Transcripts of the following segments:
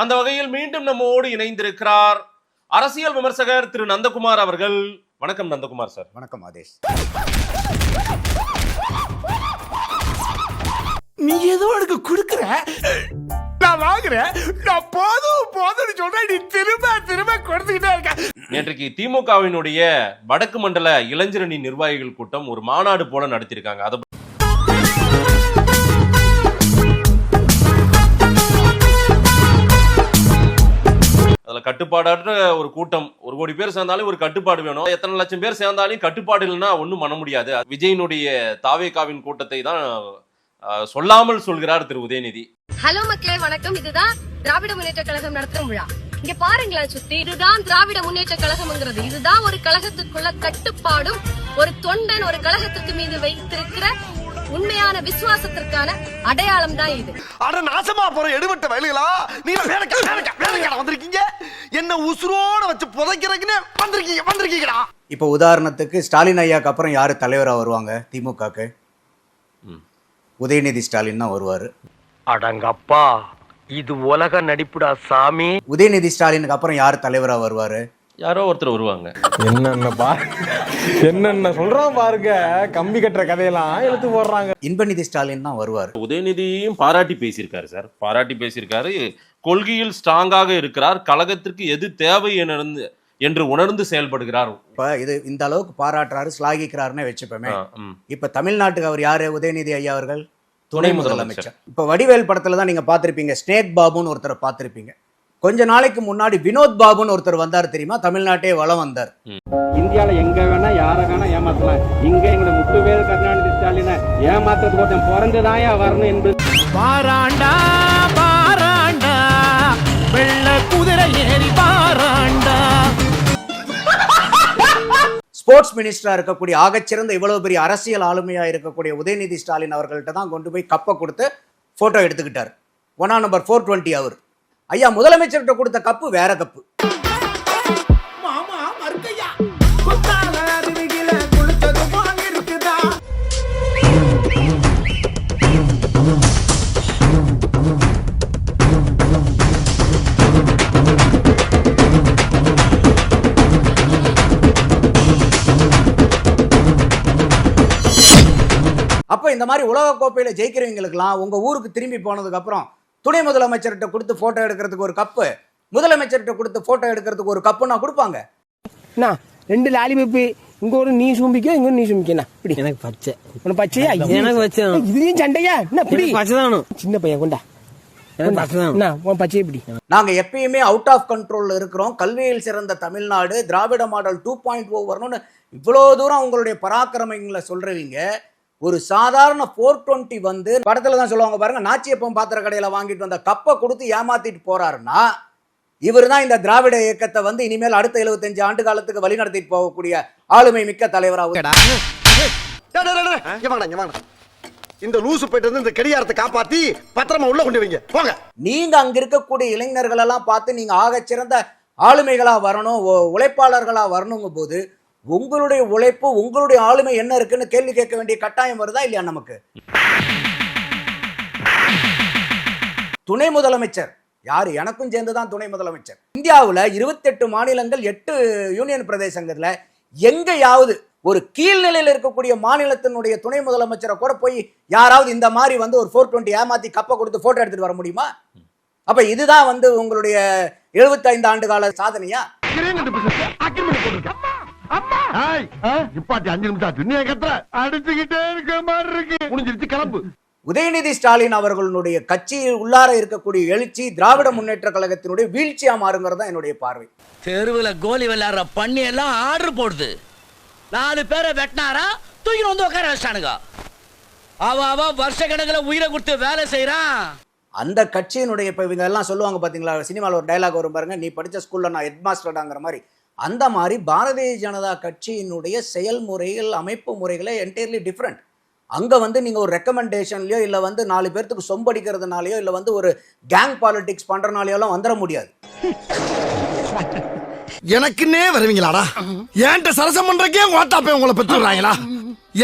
அந்த வகையில் மீண்டும் நம்மோடு இணைந்திருக்கிறார் அரசியல் விமர்சகர் திரு நந்தகுமார் அவர்கள். வணக்கம் நந்தகுமார் சார். வணக்கம் ஆதேஷ். நீ ஏதோ எனக்கு கொடுக்குற? நான் வாங்குறேன். நான் போதும் போதும்னு சொல்றேன். நீ திரும்ப திரும்ப கொடுத்துக்கிட்டே இருக்க. நேற்றைக்கு திமுகவினுடைய வடக்கு மண்டல இளைஞரணி நிர்வாகிகள் கூட்டம் ஒரு மாநாடு போல நடத்தியிருக்காங்க. அதை அதுல கட்டுப்பாடற்ற ஒரு கூட்டம். ஒரு கோடி பேர் சேர்ந்தாலும் ஒரு கட்டுப்பாடு வேணும். எத்தனை லட்சம் பேர் சேர்ந்தாலும் கட்டுப்பாடு இல்லைன்னா ஒன்றும் பண்ண முடியாது. விஜயினுடைய தாவேகாவின் கூட்டத்தை தான் சொல்லாமல் சொல்கிறார் திரு உதயநிதி. ஹலோ மக்களே வணக்கம். இதுதான் திராவிட முன்னேற்ற கழகம் நடத்தும் விழா. இங்க பாருங்களேன் சுத்தி. இதுதான் திராவிட முன்னேற்ற கழகம்ங்கிறது. இதுதான் ஒரு கழகத்துக்குள்ள கட்டுப்பாடும் ஒரு தொண்டன் ஒரு கழகத்துக்கு மீது வைத்திருக்கிற உண்மையான விசுவாசத்திற்கான அடையாளம் தான் இது. அட நாசமா போற எடுபட்ட வயலுகளா? நீங்க வேலைக்கா வேலைக்கா வேலைக்கா வந்திருக்கீங்க. என்ன உசுரோட வச்சு புதைக்கிறதுக்குன்னு வந்திருக்கீங்க வந்திருக்கீங்கடா. இப்போ உதாரணத்துக்கு ஸ்டாலின் ஐயாக்கு அப்புறம் யார் தலைவராக வருவாங்க? திமுகக்கு. உதயநிதி ஸ்டாலின் தான் வருவார். அடங்கப்பா இது உலக நடிப்புடா சாமி. உதயநிதி ஸ்டாலினுக்கு அப்புறம் யார் தலைவராக வருவார்? யாரோ ஒருத்தர் வருவாங்க. என்னென்ன என்னென்ன சொல்றான் பாருங்க கம்பி கட்டுற கதையெல்லாம் இழுத்து போடுறாங்க. இன்பநிதி ஸ்டாலின் தான் வருவார். உதயநிதியையும் பாராட்டி பேசியிருக்காரு சார். பாராட்டி பேசியிருக்காரு. கொள்கையில் ஸ்ட்ராங்காக இருக்கிறார். கழகத்திற்கு எது தேவை என்று என்று உணர்ந்து செயல்படுகிறார். இப்போ இது இந்த அளவுக்கு பாராட்டுறாரு ஸ்லாகிக்கிறாருன்னே வச்சுப்போமே. இப்போ தமிழ்நாட்டுக்கு அவர் யாரு? உதயநிதி ஐயா அவர்கள்? துணை முதலமைச்சர். இப்போ வடிவேல் படத்துல தான் நீங்க பார்த்திருப்பீங்க. ஸ்னேக் பாபுன்னு ஒருத்தரை பார்த்திருப்பீங்க. கொஞ்ச நாளைக்கு முன்னாடி வினோத் பாபுன்னு ஒருத்தர் வந்தார் தெரியுமா? தமிழ்நாட்டே வளம் வந்தார். இந்தியால எங்க வேணா யார வேணா ஏமாத்தலாம். இங்க எங்களை முத்துவேல் கருணாநிதி ஸ்டாலினை ஏமாத்துறது கொஞ்சம் பிறந்துதாயா வரணும் என்பது. பாராண்டா பாராண்டா வெள்ள குதிரை ஏறி பாராண்டா. ஸ்போர்ட்ஸ் மினிஸ்டரா இருக்கக்கூடிய ஆகச்சிறந்த இவ்வளவு பெரிய அரசியல் ஆளுமையா இருக்கக்கூடிய உதயநிதி ஸ்டாலின் அவர்கள்ட்ட தான் கொண்டு போய் கப்பை கொடுத்து போட்டோ எடுத்துக்கிட்டார். ஒன்னா நம்பர் ஃபோர் டுவெண்ட்டி அவர். ஐயா முதலமைச்சர்கிட்ட கொடுத்த கப்பு வேற கப்பு. அப்ப இந்த மாதிரி உலக கோப்பையில ஜெயிக்கிறவங்களுக்குலாம் உங்க ஊருக்கு திரும்பி போனதுக்கு அப்புறம் துணை முதலமைச்சர்கிட்ட கொடுத்து போட்டோ எடுக்கிறதுக்கு ஒரு கப்பு முதலமைச்சர்கிட்ட கொடுத்து போட்டோ எடுக்கிறதுக்கு ஒரு கப்புனா கொடுப்பாங்க. அண்ணா ரெண்டு லாலிபப்பு இங்க ஒரு நீ சும்பிக்க இங்க ஒரு நீ சும்பிக்கண்ணா இப்படி எனக்கு பச்சை. உனக்கு பச்சையா? எனக்கு பச்சை இதுலயும் சண்டையா? என்ன இப்படி பச்சை சின்ன பையன் கொண்டா. என்ன நாங்க எப்பயுமே அவுட் ஆஃப் கண்ட்ரோல்ல இருக்கிறோம். கல்வியில் சிறந்த Tamil Nadu Dravida model two point O வரணும்னு இவ்வளோ தூரம் உங்களுடைய பராக்கிரமங்களை சொல்றவங்க. ஒரு சாதாரண ஃபோர் டுவெண்ட்டி வந்து படத்துல தான் சொல்லுவாங்க பாருங்க நாச்சியப்பம் பாத்திர கடையில வாங்கிட்டு வந்த கப்பை கொடுத்து ஏமாத்திட்டு போறாருன்னா இவர் தான் இந்த திராவிட இயக்கத்தை வந்து இனிமேல் அடுத்த 75 ஆண்டு காலத்துக்கு வழிநடத்திட்டு போகக்கூடிய ஆளுமை மிக்க தலைவராக. இந்த லூசு போயிட்டு வந்து இந்த கடியாரத்தை காப்பாத்தி பத்திரமா உள்ள கொண்டு வைங்க. போங்க. நீங்க அங்க இருக்கக்கூடிய இளைஞர்கள் எல்லாம் பார்த்து நீங்க ஆகச்சிறந்த ஆளுமைகளா வரணும் உழைப்பாளர்களா வரணுங்கும் போது உங்களுடைய உழைப்பு உங்களுடைய ஆளுமை என்ன இருக்குன்னு கேள்வி கேட்க வேண்டிய கட்டாயம் வருதா இல்லையா நமக்கு? துணை முதலமைச்சர். யாரு? எனக்கும் சேர்ந்து தான் துணை முதலமைச்சர். இந்தியாவில் இருபத்தெட்டு மாநிலங்கள் எட்டு யூனியன் பிரதேசங்கள்ல எங்கேயாவது ஒரு கீழ்நிலையில் இருக்கக்கூடிய மாநிலத்தினுடைய துணை முதலமைச்சரை கூட போய் யாராவது இந்த மாதிரி வந்து ஒரு ஃபோர் டுவெண்ட்டி ஏமாத்தி கப்பை கொடுத்து போட்டோ எடுத்துட்டு வர முடியுமா? அப்ப இதுதான் வந்து உங்களுடைய 75 ஆண்டு கால சாதனையா இப்பாட்டி அஞ்சு நிமிஷம் ஆச்சு. நீ கத்துற அடிச்சுக்கிட்டே இருக்க மாதிரி இருக்கு. முடிஞ்சிருச்சு கிளம்பு. உதயநிதி ஸ்டாலின் அவர்களுடைய கட்சியில் உள்ளார இருக்கக்கூடிய எழுச்சி திராவிட முன்னேற்ற கழகத்தினுடைய வீழ்ச்சியா மாறுங்கிறது தான் என்னுடைய பார்வை. தெருவுல கோலி விளையாடுற பண்ணி எல்லாம் ஆர்டர் போடுது. நாலு பேரை வெட்டினாரா தூக்கிட்டு வந்து உட்கார வச்சிட்டானுங்க. அவ அவ வருஷ கணக்குல உயிரை கொடுத்து வேலை செய்யறான் அந்த கட்சியினுடைய இப்போ இவங்க எல்லாம் சொல்லுவாங்க பார்த்தீங்களா சினிமாவில் ஒரு டைலாக் வரும் பாருங்க. நீ படித்த ஸ்கூலில் நான் ஹெட் மாஸ்டர்டாங்கிற மாதிரி. அந்த மாதிரி பாரதிய ஜனதா கட்சியினுடைய செயல்முறைகள் அமைப்பு முறைகளே என்டையர்லி டிஃப்ரெண்ட் அங்கே வந்து நீங்கள் ஒரு ரெக்கமெண்டேஷன்லையோ இல்லை வந்து நாலு பேர்த்துக்கு சொம்படிக்கிறதுனாலையோ இல்லை வந்து ஒரு கேங் பாலிடிக்ஸ் பண்ணுறனாலையோலாம் வந்துட முடியாது. எனக்குன்னே வருவீங்களாடா? ஏன்ட்ட சரசம் பண்றக்கே ஓட்டாப்பே உங்களை பெற்று விடுறாங்களா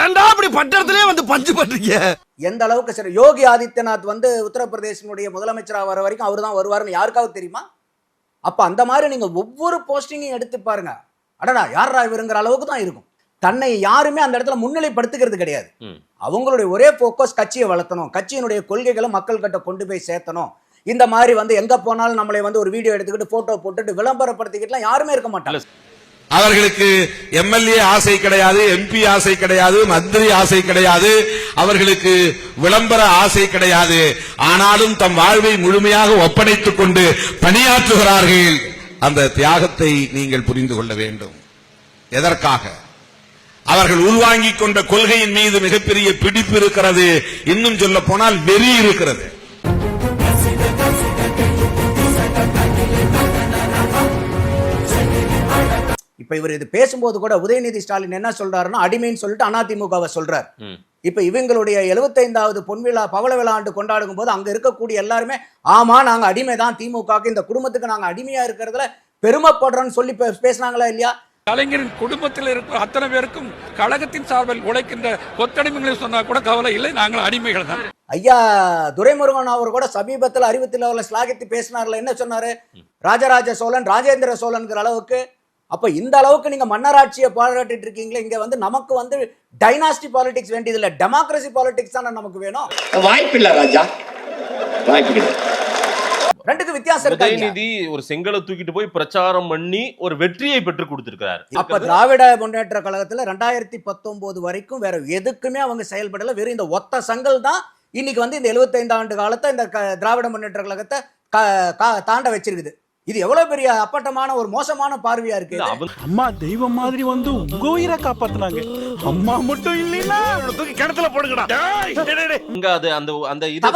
ஏன்டா அப்படி பட்டத்திலே வந்து பஞ்சு பண்றீங்க? எந்த அளவுக்கு சரி யோகி ஆதித்யநாத் வந்து உத்தரப்பிரதேசனுடைய முதலமைச்சராக வர வரைக்கும் அவர் தான் வருவாருன்னு யாருக்காவது தெரியுமா? அப்ப அந்த மாதிரி நீங்க ஒவ்வொரு போஸ்டிங்கையும் எடுத்து பாருங்க. அடடா யாரா இவருங்கிற அளவுக்கு தான் இருக்கும். தன்னை யாருமே அந்த இடத்துல முன்னிலைப்படுத்துகிறது கிடையாது. அவங்களுடைய ஒரே போக்கஸ் கட்சியை வளர்த்தணும். கட்சியினுடைய கொள்கைகளை மக்கள் கிட்ட கொண்டு போய் சேர்த்தணும். இந்த மாதிரி வந்து எங்க போனாலும் நம்மளை வந்து ஒரு வீடியோ எடுத்துக்கிட்டு போட்டோ போட்டுட்டு விளம்பரப்படுத்திக்கிட்டுலாம் யாருமே இருக்க மாட்டாங்க. அவர்களுக்கு எம்எல்ஏ ஆசை கிடையாது எம்பி ஆசை கிடையாது மந்திரி ஆசை கிடையாது அவர்களுக்கு விளம்பர ஆசை கிடையாது. ஆனாலும் தம் வாழ்வை முழுமையாக ஒப்படைத்துக் கொண்டு பணியாற்றுகிறார்கள். அந்த தியாகத்தை நீங்கள் புரிந்து கொள்ள வேண்டும். எதற்காக? அவர்கள் உள்வாங்கிக் கொண்ட கொள்கையின் மீது மிகப்பெரிய பிடிப்பு இருக்கிறது. இன்னும் சொல்ல போனால் வெறி இருக்கிறது. இப்ப இவர் இது பேசும்போது கூட உதயநிதி ஸ்டாலின் என்ன சொல்றாருன்னா அடிமைன்னு சொல்லிட்டு அதிமுகவை சொல்றார். இப்ப இவங்களுடைய எழுபத்தைந்தாவது பொன்விழா பவள விழா ஆண்டு கொண்டாடும் போது அங்க இருக்கக்கூடிய எல்லாருமே ஆமா நாங்க அடிமை தான் திமுகவுக்கு இந்த குடும்பத்துக்கு நாங்க அடிமையா இருக்கிறதுல பெருமைப்படுறோம்னு சொல்லி பேசுனாங்களா இல்லையா? கலைஞரின் குடும்பத்தில் இருக்கிற அத்தனை பேருக்கும் கழகத்தின் சார்பில் உழைக்கின்ற கொத்தடிமைகளை சொன்னா கூட கவலை இல்லை நாங்கள் அடிமைகள் தான் ஐயா துரைமுருகன் அவர் கூட சமீபத்தில் அறிவத்தில் அவர்களை ஸ்லாகித்து பேசினார்ல என்ன சொன்னாரு? ராஜராஜ சோழன் ராஜேந்திர சோழன்கிற அளவுக்கு அப்ப இந்த அளவுக்கு நீங்க மன்னராட்சியை பாராட்டிட்டு இருக்கீங்களே இங்க வந்து நமக்கு வந்து டைனாஸ்டி பாலிடிக்ஸ் வேண்டியது இல்ல டெமோக்ரஸி பாலிடிக்ஸ் தானே நமக்கு வேணும். வாய்ப்பில்லை ராஜா. வாய்ப்பு ரெண்டுக்கு வித்தியாசம். உதயநிதி ஒரு செங்கலை தூக்கிட்டு போய் பிரச்சாரம் பண்ணி ஒரு வெற்றியை பெற்று கொடுத்திருக்கிறார். அப்ப திராவிட முன்னேற்ற கழகத்துல ரெண்டாயிரத்தி பத்தொன்பது வரைக்கும் வேற எதுக்குமே அவங்க செயல்படல. வெறும் இந்த ஒத்த சங்கல் தான் இன்னைக்கு வந்து இந்த 75 ஆண்டு காலத்தை இந்த திராவிட முன்னேற்ற கழகத்தை க- கா- தாண்ட வச்சிருக்குது. இது எவ்வளவு பெரிய அப்பட்டமான ஒரு மோசமான பார்வையா இருக்கு அம்மா தெய்வம் மாதிரி வந்து உங்க உயிரை காப்பாத்துனாங்க. அம்மா மட்டும் இல்லைன்னா தூக்கி கிணத்துல போடுங்கடா. அது அந்த அந்த இது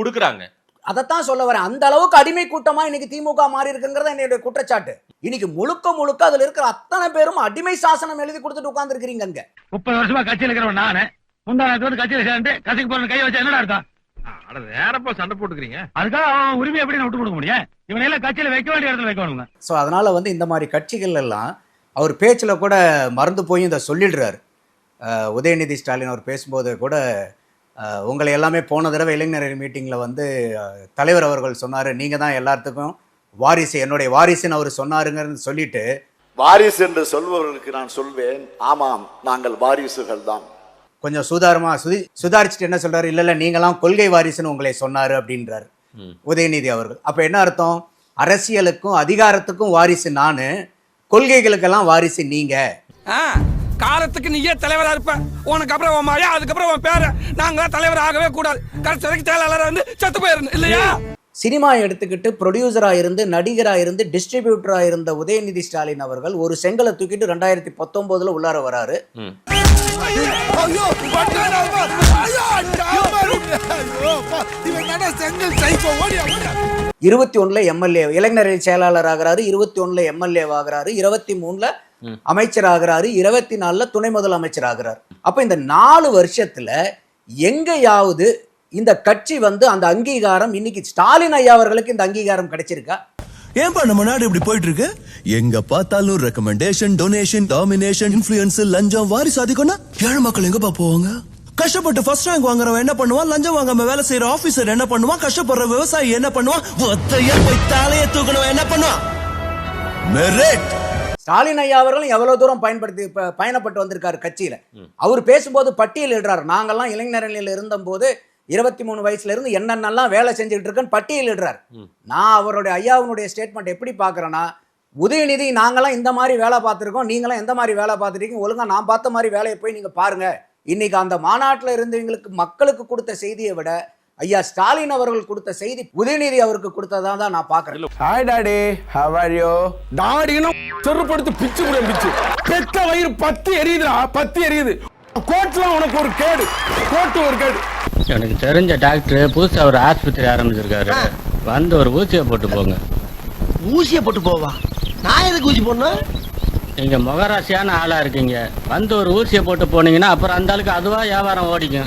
கொடுக்குறாங்க. அதைத்தான் சொல்ல வரேன். அந்த அளவுக்கு அடிமை கூட்டமா இன்னைக்கு திமுக மாறி இருக்குங்கிறத என்னுடைய குற்றச்சாட்டு. இன்னைக்கு முழுக்க முழுக்க அதுல இருக்கிற அத்தனை பேரும் அடிமை சாசனம் எழுதி கொடுத்துட்டு உட்கார்ந்து இருக்கிறீங்க முப்பது வருஷமா கட்சியில் இருக்கிறவன் நானு. முந்தானத்து வந்து கட்சியில சேர்ந்து கட்சிக்கு போற கை வச்சா என்னடா அர்த்தம்? வேறப்பா சண்டை போட்டுக்கிறீங்க. அதுக்காக அவன் உரிமை எப்படி நான் விட்டு கொடுக்க முடியும்? இவனை எல்லாம் கட்சியில வைக்க வேண்டிய இடத்துல வைக்கணுங்க ஸோ அதனால வந்து இந்த மாதிரி கட்சிகள் எல்லாம் அவர் பேச்சில் கூட மறந்து போய் இதை சொல்லிடுறாரு. உதயநிதி ஸ்டாலின் அவர் பேசும்போது கூட உங்களை எல்லாமே போன தடவை இளைஞர் மீட்டிங்கில் வந்து தலைவர் அவர்கள் சொன்னார் நீங்கள் தான் எல்லாத்துக்கும் வாரிசு என்னுடைய வாரிசுன்னு அவர் சொன்னாருங்கன்னு சொல்லிட்டு வாரிசு என்று சொல்பவர்களுக்கு நான் சொல்வேன் ஆமாம் நாங்கள் வாரிசுகள் தான் கொஞ்சம் சுதாரமா சுதி சுதாரிச்சுட்டு என்ன சொல்றாரு? இல்ல இல்ல நீங்களாம் கொள்கை வாரிசுன்னு உங்களை சொன்னாரு அப்படின்றாரு. உதயநிதி அவர்கள். அப்ப என்ன அர்த்தம்? அரசியலுக்கும் அதிகாரத்துக்கும் வாரிசு நானு கொள்கைகளுக்கெல்லாம் வாரிசு நீங்க. காலத்துக்கு நீயே தலைவரா இருப்ப. உனக்கு அப்புறம் உன் மழையா அதுக்கப்புறம் உன் பேர. நாங்க தலைவர் ஆகவே கூடாது. கடைசி வரைக்கும் செயலாளர் வந்து செத்து போயிருந்து இல்லையா? சினிமா எடுத்துக்கிட்டு ப்ரொடியூசரா இருந்து நடிகரா இருந்து டிஸ்ட்ரிபியூட்டரா இருந்த உதயநிதி ஸ்டாலின் அவர்கள் ஒரு செங்கலை தூக்கிட்டு ரெண்டாயிரத்தி பத்தொன்பதுல உள்ளார வராரு. இருபத்தி ஒண்ணுல எம்எல்ஏ இளைஞர் செயலாளர் ஆகிறாரு இருபத்தி ஒண்ணுல எம்எல்ஏ ஆகிறாரு இருபத்தி மூணுல. அமைச்சர் ஆகிறாரு இருபத்தி நாலுல துணை முதலமைச்சர் ஆகிறார். அப்ப இந்த நாலு வருஷத்துல எங்கேயாவது இந்த கட்சி வந்து அந்த அங்கீகாரம் இன்னைக்கு ஸ்டாலின் ஐயா அவர்களுக்கு இந்த அங்கீகாரம் கிடைச்சிருக்கா? ஏன்பா நம்ம நாடு இப்படி போயிட்டு இருக்கு எங்க பார்த்தாலும் ரெக்கமெண்டேஷன் டொனேஷன் டாமினேஷன் இன்ஃபுளுன்ஸ் லஞ்சம் வாரிசு அதிகம்னா ஏழை மக்கள் எங்கப்பா போவாங்க? கஷ்டப்பட்டு ஃபர்ஸ்ட் ரேங்க் வாங்குறவன் என்ன பண்ணுவான்? லஞ்சம் வாங்காம வேலை செய்யற ஆபீசர் என்ன பண்ணுவான்? கஷ்டப்படுற விவசாயி என்ன பண்ணுவான்? ஒத்தையா போய் தலைய தூக்கணும் என்ன பண்ணுவான்? மெரிட் ஸ்டாலின் ஐயா அவர்களும் எவ்வளவு தூரம் பயன்படுத்தி பயணப்பட்டு வந்திருக்காரு கட்சியில? அவர் பேசும்போது பட்டியலிடுறாரு நாங்கெல்லாம் இளைஞரணியில் இருந்தபோது இருபத்தி மூணு வயசுல இருந்து என்னென்னலாம் வேலை செஞ்சுட்டு இருக்கேன்னு பட்டியலிடுறாரு. நான் அவருடைய ஐயாவுடைய ஸ்டேட்மெண்ட் எப்படி பார்க்கறேன்னா உதயநிதி நாங்கெல்லாம் இந்த மாதிரி வேலை பார்த்துருக்கோம் நீங்களாம் எந்த மாதிரி வேலை பார்த்துருக்கீங்க ஒழுங்கா நான் பார்த்த மாதிரி வேலையை போய் நீங்க பாருங்க. இன்னைக்கு அந்த மாநாட்டில் இருந்தவங்களுக்கு மக்களுக்கு கொடுத்த செய்தியை விட ஐயா ஸ்டாலின் அவர்கள் கொடுத்த செய்தி உதயநிதி அவருக்கு கொடுத்ததா தான் நான் பார்க்கறேன். Hi daddy how are you டாடினா செருப்படுத்து பிச்சு புடிய பிச்சு. பெத்த வயிறு பத்தி எரியுதுடா பத்தி எரியுது. கோட்லாம் உனக்கு ஒரு கேடு. கோட்டு ஒரு கேடு. எனக்கு தெரிஞ்ச டாக்டர் புதுசா ஒரு ஆஸ்பத்திரி ஆரம்பிச்சிருக்காரு. வந்து ஒரு ஊசியை போட்டு போங்க. ஊசிய போட்டு போவா? நான் எதுக்கு ஊசி போடணும்? நீங்க முகராசியான ஆளா இருக்கீங்க. வந்து ஒரு ஊசியை போட்டு போனீங்கன்னா அப்புறம் அந்த ஆளுக்கு அதுவா வியாபாரம் ஓடிக்கும்.